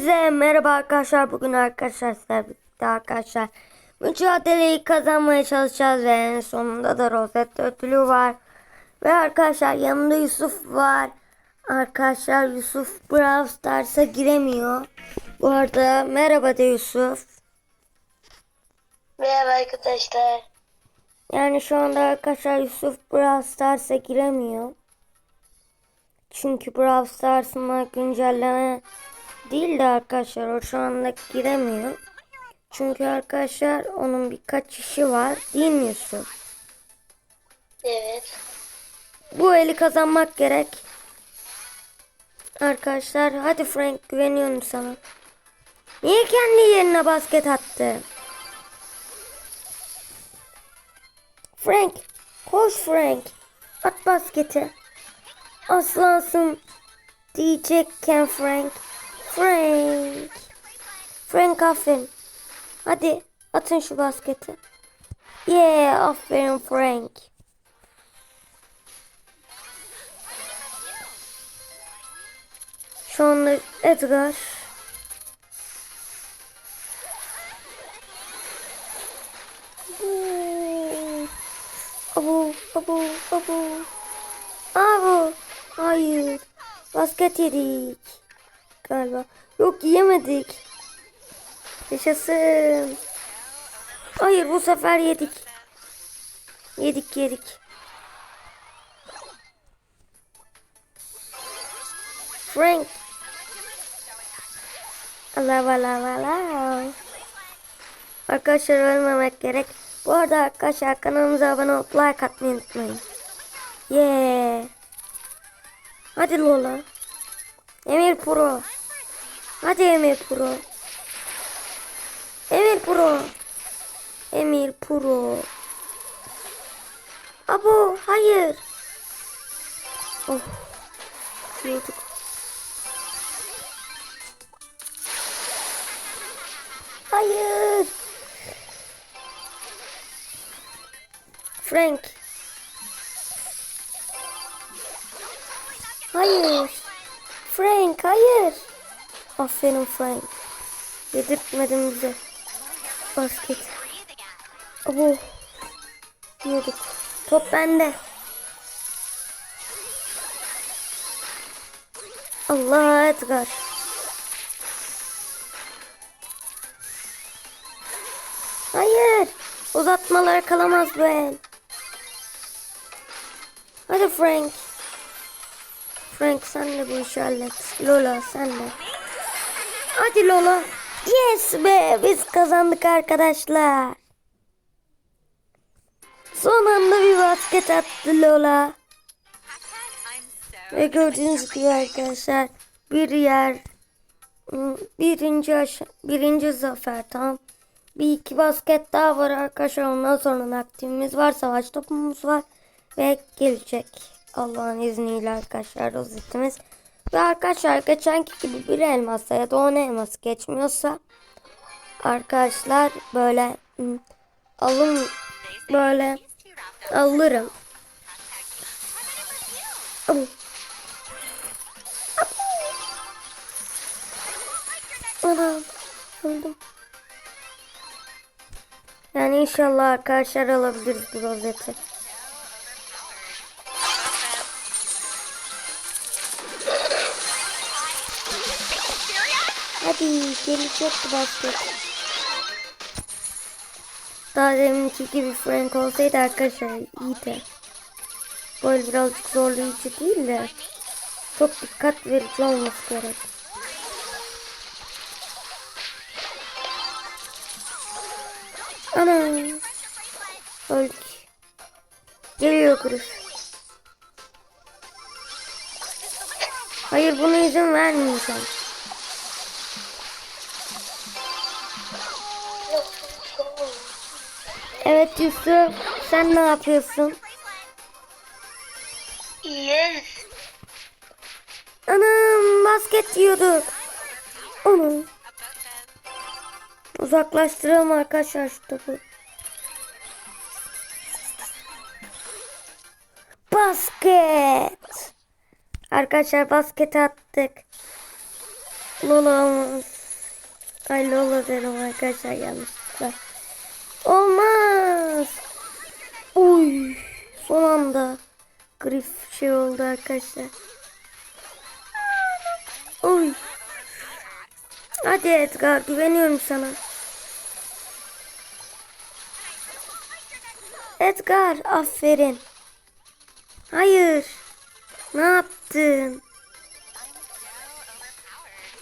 Hepinize merhaba arkadaşlar. Bugün arkadaşlar birlikte arkadaşlar mücadeleyi kazanmaya çalışacağız ve en sonunda da rozet ödülü var. Ve arkadaşlar yanımda Yusuf var. Arkadaşlar Yusuf Brawl Stars'a giremiyor. Bu arada merhaba de Yusuf. Merhaba arkadaşlar. Yani şu anda arkadaşlar Yusuf Brawl Stars'a giremiyor. Çünkü Brawl Stars'ın güncelleme değil de arkadaşlar o şu anda giremiyor. Çünkü arkadaşlar onun birkaç işi var değil mi Yusuf? Evet. Bu eli kazanmak gerek. Arkadaşlar hadi Frank güveniyorum sana. Niye kendi yerine basket attı? Frank koş Frank. At basketi. Aslansın diyecekken Frank. Frank. Frank aferin. Hadi atın şu basketi. Yeah aferin Frank. Şu anda Edgar. Abu, abu, abu. Abu. Hayır. Basket yedik. Galiba. Yok yiyemedik. Yaşasın. Hayır bu sefer yedik. Yedik yedik. Frank. Allah Allah Allah. Arkadaşlar ölmemek gerek. Bu arada arkadaşlar kanalımıza abone olup like atmayı unutmayın. Yeah. Hadi Lola. Emir Pro. Hadi Emir Pro. Emir Pro. Emir Pro. Abo hayır. Oh. Yiyorduk. Hayır. Frank. Hayır. Aferin Frank. Yedirtmedin bize. Basket. Abo. Yiyorduk. Top bende. Allah Edgar. Hayır. Uzatmalara kalamaz bu el. Hadi Frank. Frank sen de bu işi hallet. Lola sen de. Hadi Lola. Yes be biz kazandık arkadaşlar. Son anda bir basket attı Lola. Ve gördüğünüz gibi arkadaşlar bir yer ım, birinci aşa- birinci zafer tamam. Bir iki basket daha var arkadaşlar ondan sonra aktifimiz var savaş topumuz var ve gelecek Allah'ın izniyle arkadaşlar rozetimiz. Ve arkadaşlar geçenki gibi bir elmasa ya da on elması geçmiyorsa arkadaşlar böyle alın böyle alırım. Yani inşallah arkadaşlar alabiliriz bu rozeti. Hadi gelecek bu basket. Daha deminki gibi Frank olsaydı arkadaşlar iyiydi. Böyle birazcık zorlayıcı değil de çok dikkat verici olması gerek. Ana. Öldük. Geliyor kuruş. Hayır buna izin vermeyeceğim. Evet Yusuf sen ne yapıyorsun? Yes. Anam basket yiyorduk. Onu. Uzaklaştıralım arkadaşlar şu topu. Basket. Arkadaşlar basket attık. Lola olmaz. Ay Lola dedim arkadaşlar yanlışlıkla. Olmaz. Uy. Son anda. Grif şey oldu arkadaşlar. Uy. Hadi Edgar güveniyorum sana. Edgar aferin. Hayır. Ne yaptın?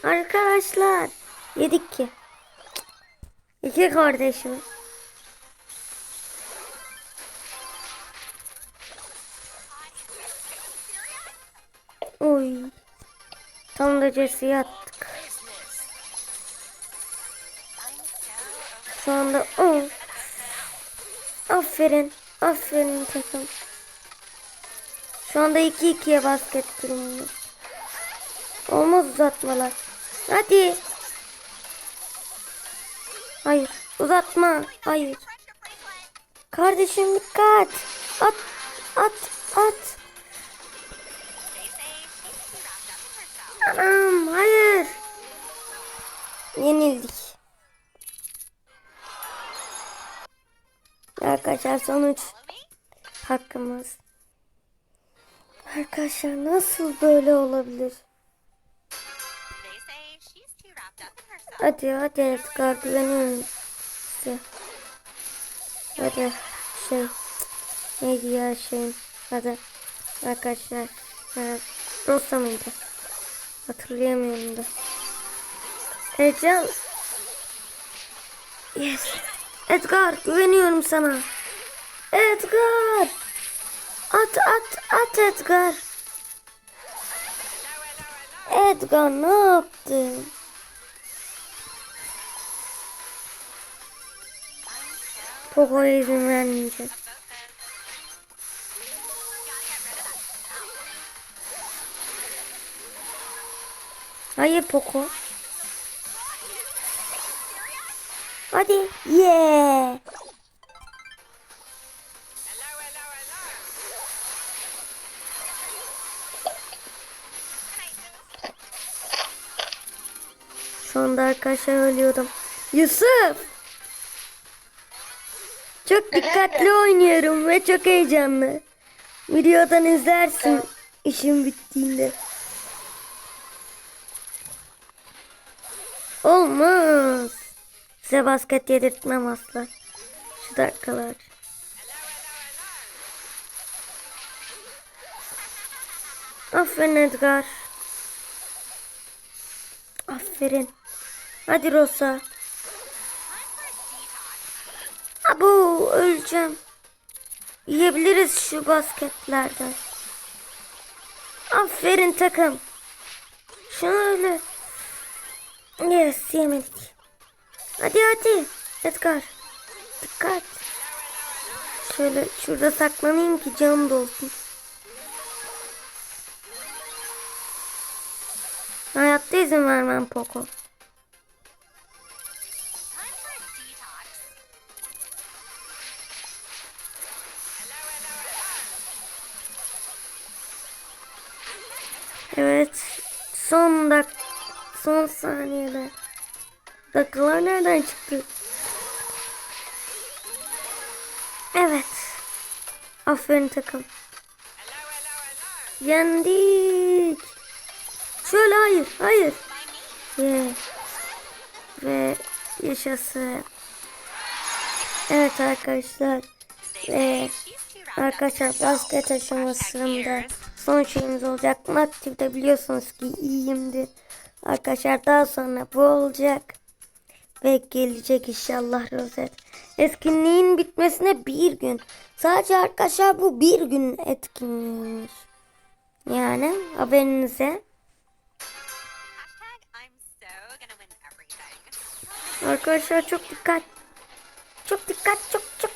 Arkadaşlar yedik ki. İki kardeşim. Tam da Jesse'yi attık. Şu anda o. Aferin. Aferin takım. Şu anda 2-2'ye basket durumumuz. Olmaz uzatmalar. Hadi. Hayır. Uzatma. Hayır. Kardeşim dikkat. At. At. At. Anam. Hayır. Yenildik. Arkadaşlar sonuç hakkımız. Arkadaşlar nasıl böyle olabilir? Hadi hadi Edgar güveniyorum size. Hadi şey neydi ya şey hadi arkadaşlar ha, Rosa mıydı? Hatırlayamıyorum da. Heyecan. Yes. Edgar güveniyorum sana. Edgar. At at at Edgar. Edgar ne yaptın? Poco'ya izin vermeyeceğiz. Hayır Poco. Hadi. Yeah. Şu anda arkadaşlar ölüyordum. Yusuf. Çok dikkatli oynuyorum ve çok heyecanlı. Videodan izlersin işim bittiğinde. Olmaz. Size basket yedirtmem asla. Şu dakikalar. Aferin Edgar. Aferin. Hadi Rosa. Abo öleceğim. Yiyebiliriz şu basketlerden. Aferin takım. Şöyle. Yes yemedik. Hadi hadi. Edgar. Dikkat. Şöyle şurada saklanayım ki canım dolsun. Hayatta izin vermem Poco. Evet. Son dak son saniyeler. Dakikalar nereden çıktı? Evet. Aferin takım. Yendik. Şöyle hayır, hayır. Ve ve yaşasın. Evet arkadaşlar. Ve. Arkadaşlar basket aşamasında son şeyimiz olacak. Aktifte biliyorsunuz ki iyiyimdir. Arkadaşlar daha sonra bu olacak. Ve gelecek inşallah rozet. Etkinliğin bitmesine bir gün. Sadece arkadaşlar bu bir gün etkinliğiymiş. Yani haberinize. Arkadaşlar çok dikkat. Çok dikkat çok çok.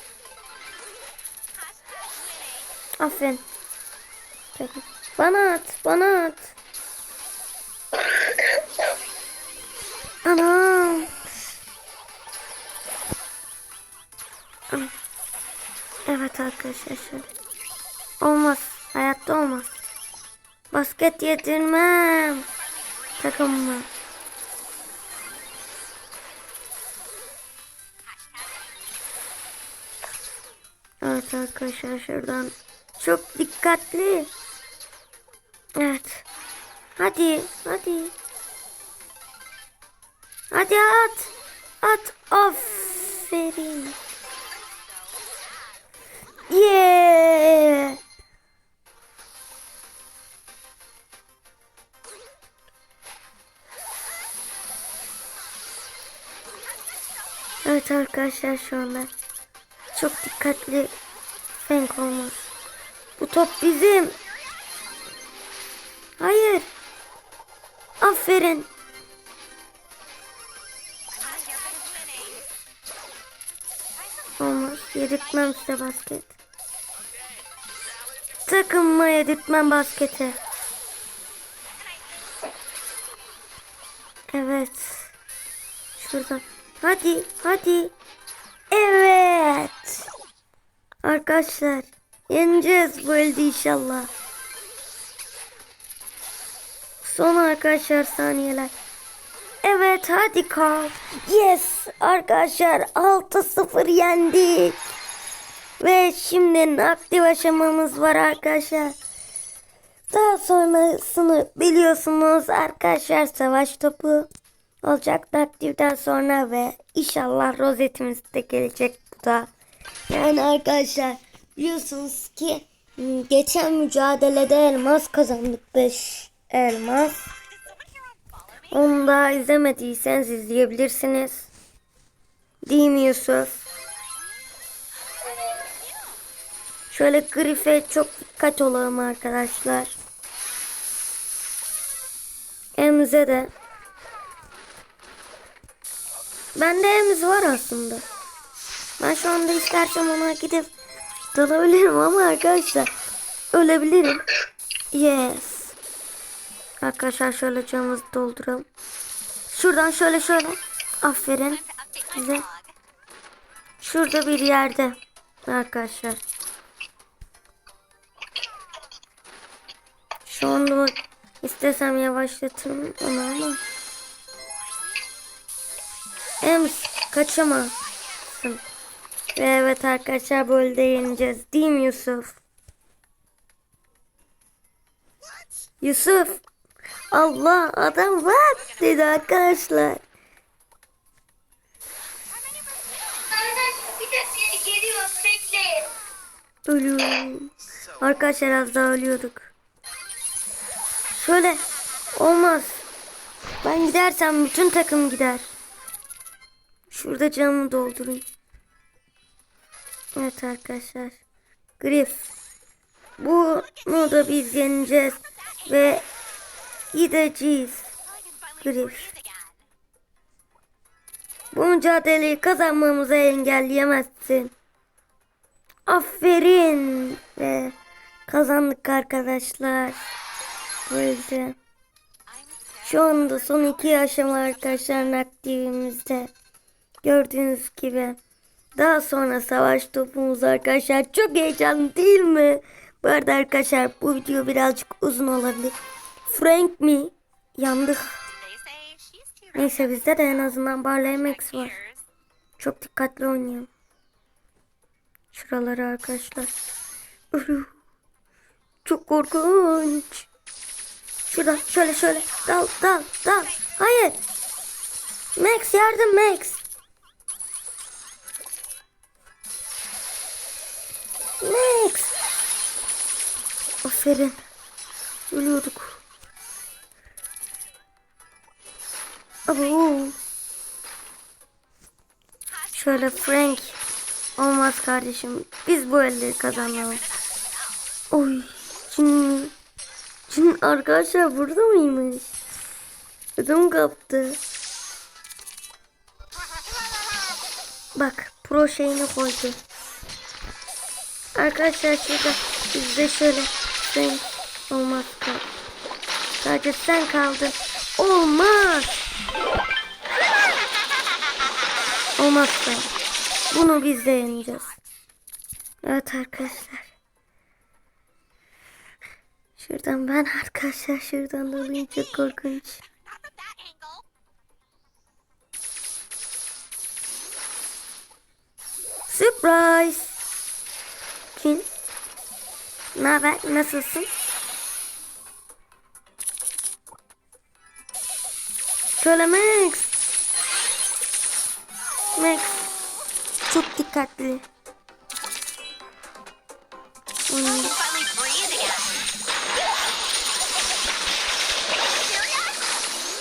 Aferin. Bana at, bana at. Ana. Evet arkadaşlar şöyle. Olmaz. Hayatta olmaz. Basket yedirmem. Takımıma. Evet arkadaşlar şuradan çok dikkatli. Evet. Hadi, hadi. Hadi at. At. Aferin. Yeah. Evet arkadaşlar şu anda çok dikkatli Fenk olmaz. Bu top bizim. Hayır. Aferin. Yedirtmem size basket. Takımma yedirtmem basketi. Evet. Şuradan. Hadi, hadi. Evet. Arkadaşlar, yeneceğiz bu elde inşallah. Son arkadaşlar saniyeler. Evet hadi Carl. Yes arkadaşlar 6-0 yendik. Ve şimdi aktif aşamamız var arkadaşlar. Daha sonrasını biliyorsunuz arkadaşlar savaş topu olacak aktiften sonra ve inşallah rozetimiz de gelecek bu da. Yani arkadaşlar biliyorsunuz ki hmm, geçen mücadelede elmas kazandık 5 elmas. Onu da izlemediyseniz izleyebilirsiniz. Değil mi Yusuf? Şöyle grife çok dikkat olalım arkadaşlar. Emze de. Bende emz var aslında. Ben şu anda istersem ona gidip dalabilirim ama arkadaşlar ölebilirim. Yes. Arkadaşlar şöyle camımızı dolduralım. Şuradan şöyle şöyle. Aferin. Blog. Şurada bir yerde. Arkadaşlar. Şu anda bak istesem yavaşlatırım onu ama. Ems kaçamazsın. Ve evet arkadaşlar böyle de yeneceğiz. Değil mi Yusuf? Yusuf. Allah adam var dedi arkadaşlar. Ölüyorum. Arkadaşlar az daha ölüyorduk. Şöyle olmaz. Ben gidersem bütün takım gider. Şurada canımı doldurayım. Evet arkadaşlar. Griff. Bunu da biz yeneceğiz. Ve gideceğiz. Griff. Bu mücadeleyi kazanmamıza engelleyemezsin. Aferin. Ve kazandık arkadaşlar. Böylece. Şu anda son iki aşama arkadaşlar aktivimizde. Gördüğünüz gibi. Daha sonra savaş topumuz arkadaşlar. Çok heyecanlı değil mi? Bu arada arkadaşlar bu video birazcık uzun olabilir. Frank mi? Yandık. Neyse bizde de en azından Barley Max var. Çok dikkatli oynayalım. Şuraları arkadaşlar. Çok korkunç. Şuradan şöyle şöyle. Dal dal dal. Hayır. Max yardım Max. Max. Aferin. Ölüyorduk. Şöyle Frank. Olmaz kardeşim. Biz bu elleri kazanalım. Oy. Cin. Cin arkadaşlar burada mıymış? Ödüm kaptı. Bak pro şeyini koydu. Arkadaşlar şurada bizde şöyle Frank olmaz kaldı. Sadece sen kaldın. Olmaz. Olmaz Frank. Bunu biz de yeneceğiz. Evet arkadaşlar. Şuradan ben arkadaşlar şuradan dalayım çok korkunç. Surprise. Ne haber? Nasılsın? Şöyle Max. Max. Çok dikkatli. Again.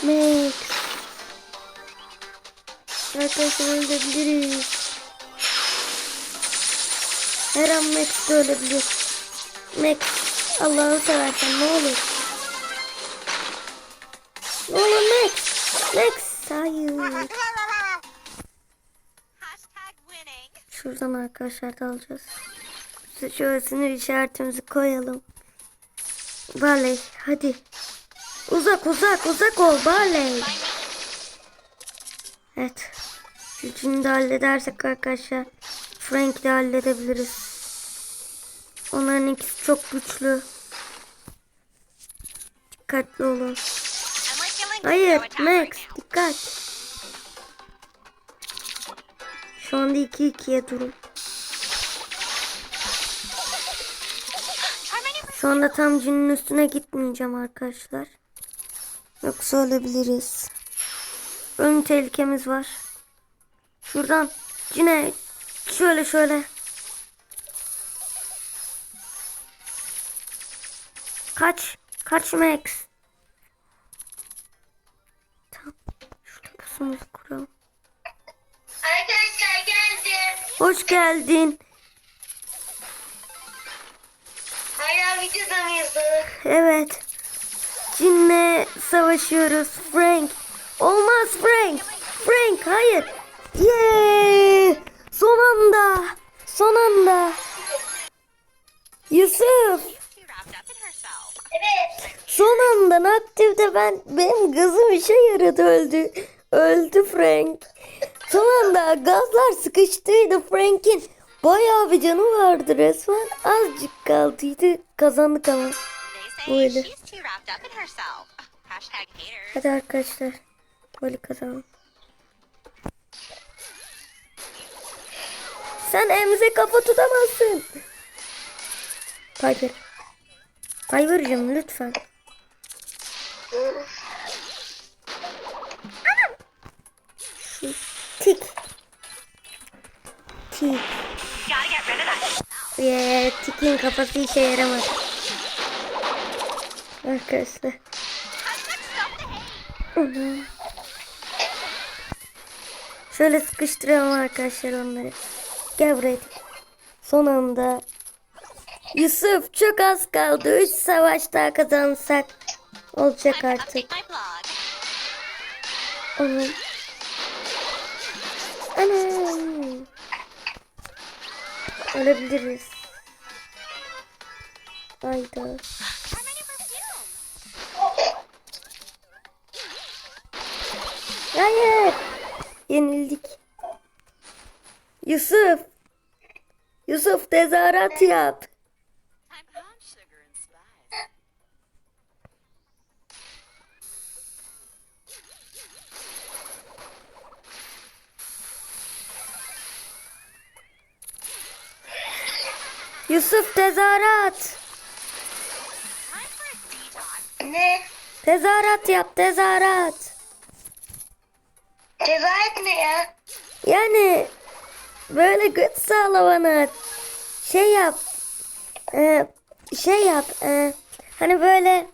Max. Arkadaşlar ölebiliriz. Her an Max de ölebilir. Max Allah'ını seversen ne olur. Max hayır. Şuradan arkadaşlar da alacağız. Şöyle sinir işaretimizi koyalım. Barley hadi. Uzak uzak uzak ol Barley. Evet. Üçünü de halledersek arkadaşlar. Frank'i de halledebiliriz. Onların ikisi çok güçlü. Dikkatli olun. Hayır Max dikkat. Şu anda 2-2'ye durum. Şu anda tam cinin üstüne gitmeyeceğim arkadaşlar. Yoksa ölebiliriz. Ölüm tehlikemiz var. Şuradan cine şöyle şöyle. Kaç. Kaç Max. Pusumuzu kuralım. Arkadaşlar geldim. Hoş geldin. Hala videoda mıyız? Evet. Cinle savaşıyoruz. Frank. Olmaz Frank. Frank hayır. Yeah. Son anda. Son anda. Yusuf. Evet. Son anda aktifte ben benim gazım işe yaradı öldü. Öldü Frank. Son anda gazlar sıkıştıydı Frank'in. Bayağı bir canı vardı resmen. Azıcık kaldıydı. Kazandık ama. They say Öyle. she's too wrapped up in herself. Hashtag haters. Hadi arkadaşlar. Böyle kazanalım. Sen emze kafa tutamazsın. Hayır. Hayırcığım lütfen. Tik. Tik. Gotta get rid of that. Ee, tikin kafası işe yaramadı. Arkadaşlar. Şöyle sıkıştıralım arkadaşlar onları. Gel buraya. Son anda. Yusuf çok az kaldı. Üç savaş daha kazansak olacak artık. update my blog. Onu. Anam. Ölebiliriz. Hayda. Hayır. Yenildik. Yusuf. Yusuf tezahürat yap. Yusuf tezahürat. Ne? Tezahürat yap tezahürat. Tezahürat ne ya? Yani böyle güç sağla bana. Şey yap. e, şey yap. e, hani böyle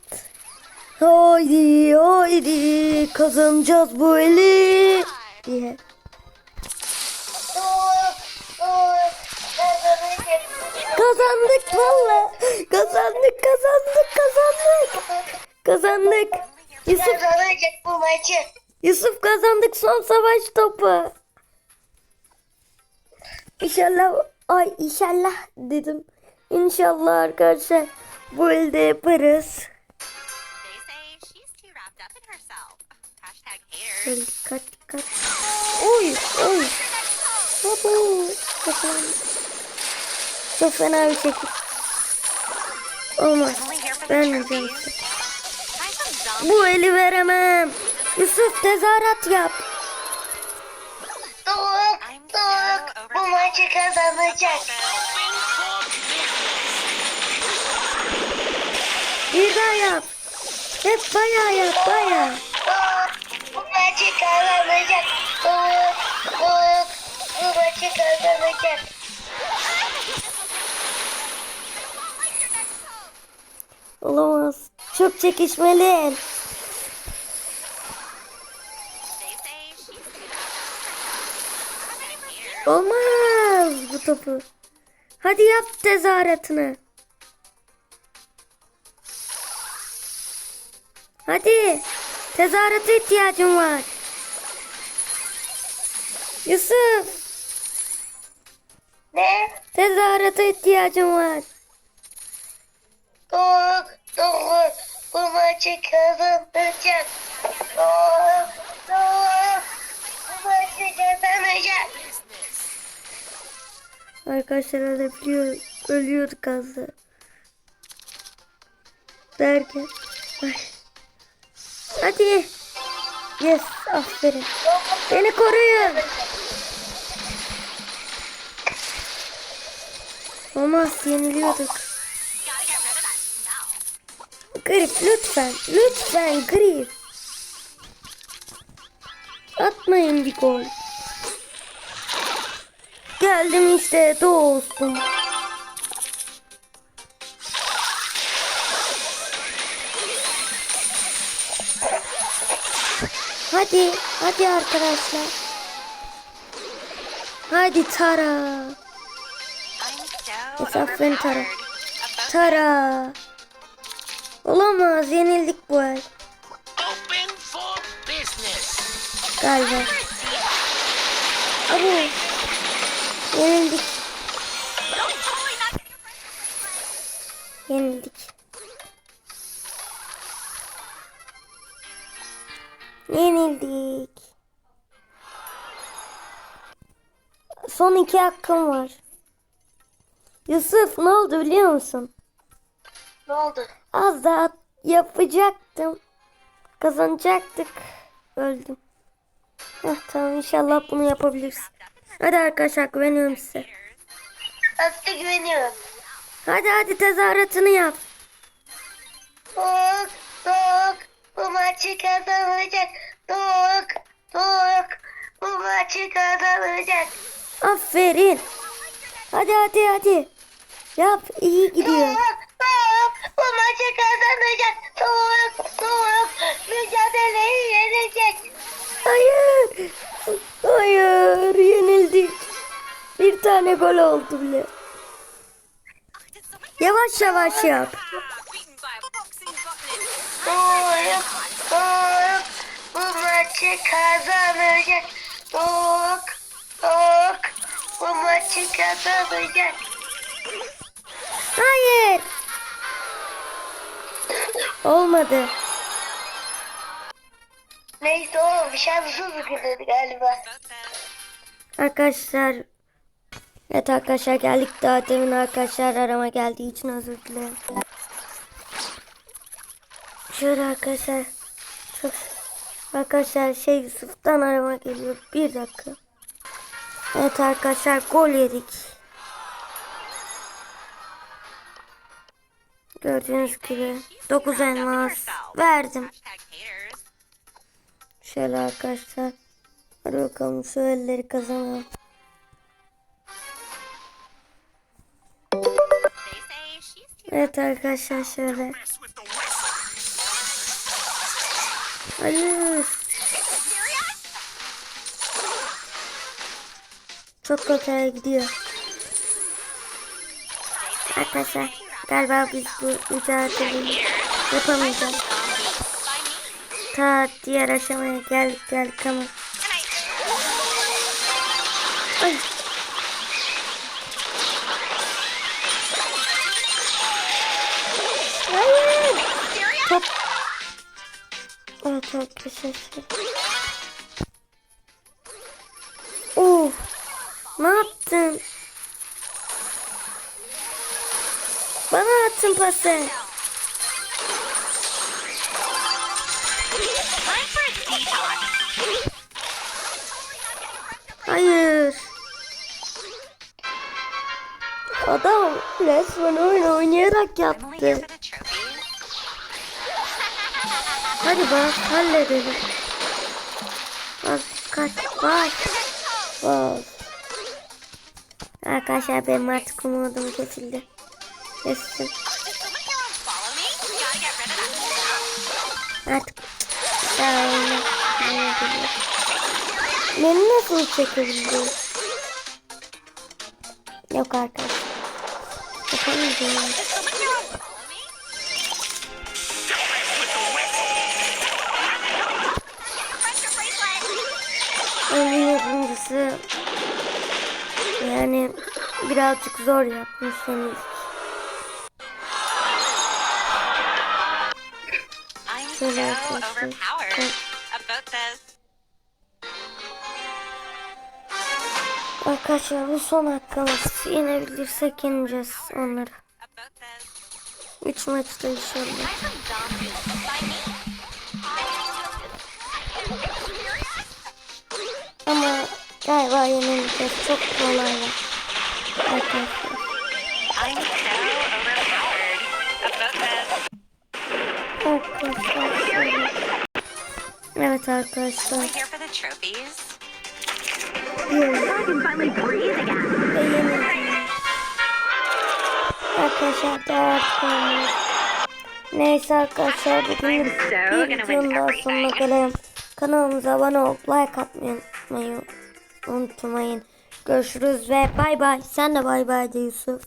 haydi haydi kazanacağız bu eli diye. Kazandık valla. Kazandık kazandık kazandık. Kazandık. Yusuf Kazanacak bu maçı. Yusuf kazandık son savaş topu. İnşallah ay inşallah dedim. İnşallah arkadaşlar bu elde yaparız. Şöyle dikkat dikkat. Oy oy. Abo. Kazandık. Çok fena bir şekilde. Olmaz. Some zombie. Bu eli veremem. Yusuf tezahürat yap. Dur. Dur. Bu maçı kazanacak. Bir daha yap. Hep bayağı yap bayağı. Doğuk. Bu maçı kazanacak. Doğuk. Doğuk. Bu maçı kazanacak. Olamaz. Çok çekişmeli. Olmaz bu topu. Hadi yap tezahüratını. Hadi. Tezahürata ihtiyacım var. Yusuf. Ne? Tezahürata ihtiyacım var. Doğuk. Doğuk. Bu maçı kazanacak. Doğuk. Doğuk. Bu maçı kazanacak. Arkadaşlar ölebiliyor, ölüyorduk az da. Derken. Ay. Hadi. Yes, aferin. Beni koruyun. Olmaz, yeniliyorduk. Grif lütfen, lütfen Grif. Atmayın bir gol. Geldim işte dostum. Hadi, hadi arkadaşlar. Hadi Tara. Aferin Tara. Tara. Olamaz, yenildik bu el. Open for business. Galiba. Abi. Yenildik. Yenildik. Yenildik. Son iki hakkım var. Yusuf ne oldu biliyor musun? Ne oldu? Az daha yapacaktım. Kazanacaktık. Öldüm. Heh, tamam inşallah bunu yapabiliriz. Hadi arkadaşlar güveniyorum size. Hasta güveniyorum. Hadi hadi tezahüratını yap. Doğuk. Doğuk. Bu maçı kazanacak. Doğuk. Doğuk. Bu maçı kazanacak. Aferin. Hadi hadi hadi. Yap iyi gidiyor. Mücadeleyi yenecek. Hayır. Hayır yenildik. Bir tane gol oldu bile. Yavaş yavaş yap. Doğuk. Doğuk. Bu maçı kazanacak. Doğuk. Doğuk. Bu maçı kazanacak. Hayır. Olmadı. Neyse oğlum bir gündü galiba. Arkadaşlar. Evet arkadaşlar geldik daha demin arkadaşlar arama geldiği için özür dilerim. Şöyle arkadaşlar. Çok arkadaşlar şey Yusuf'tan arama geliyor. Bir dakika. Evet arkadaşlar gol yedik. Gördüğünüz gibi 9 elmas verdim. Şöyle arkadaşlar. Hadi bakalım şu elleri kazanalım. Evet arkadaşlar şöyle. Hayır. Çok kötüye gidiyor. Arkadaşlar galiba biz bu mücadeleyi yapamayacağız. Ta diğer aşamaya geldik geldik I Ay. Hayır. Top. Evet arkadaşlar. Oh. Ne yaptın? Bana attın pası. Resmen oyun oynayarak yaptı. Hadi bak halledelim. Bak kaç bak. Bak. Arkadaşlar benim artık umudum kesildi. That. Artık. Beni nasıl çekebildi? Yok arkadaşlar. Bracelet. Oyunun yapımcısı yani birazcık zor yapmış henüz. I'm so Şöyle arkadaşlar. Arkadaşlar bu son hakkımız. Yenebilirsek yeneceğiz onları. About this. Üç maçta inşallah. Ama galiba yenileceğiz. Çok kolay var. Arkadaşlar. Arkadaşlar. Evet arkadaşlar. Arkadaşlar da artık olmuyor. Neyse arkadaşlar bugün bir videonun daha sonuna gelelim. Kanalımıza abone olup like atmayı unutmayın. Görüşürüz ve bay bay. Sen de bay bay de.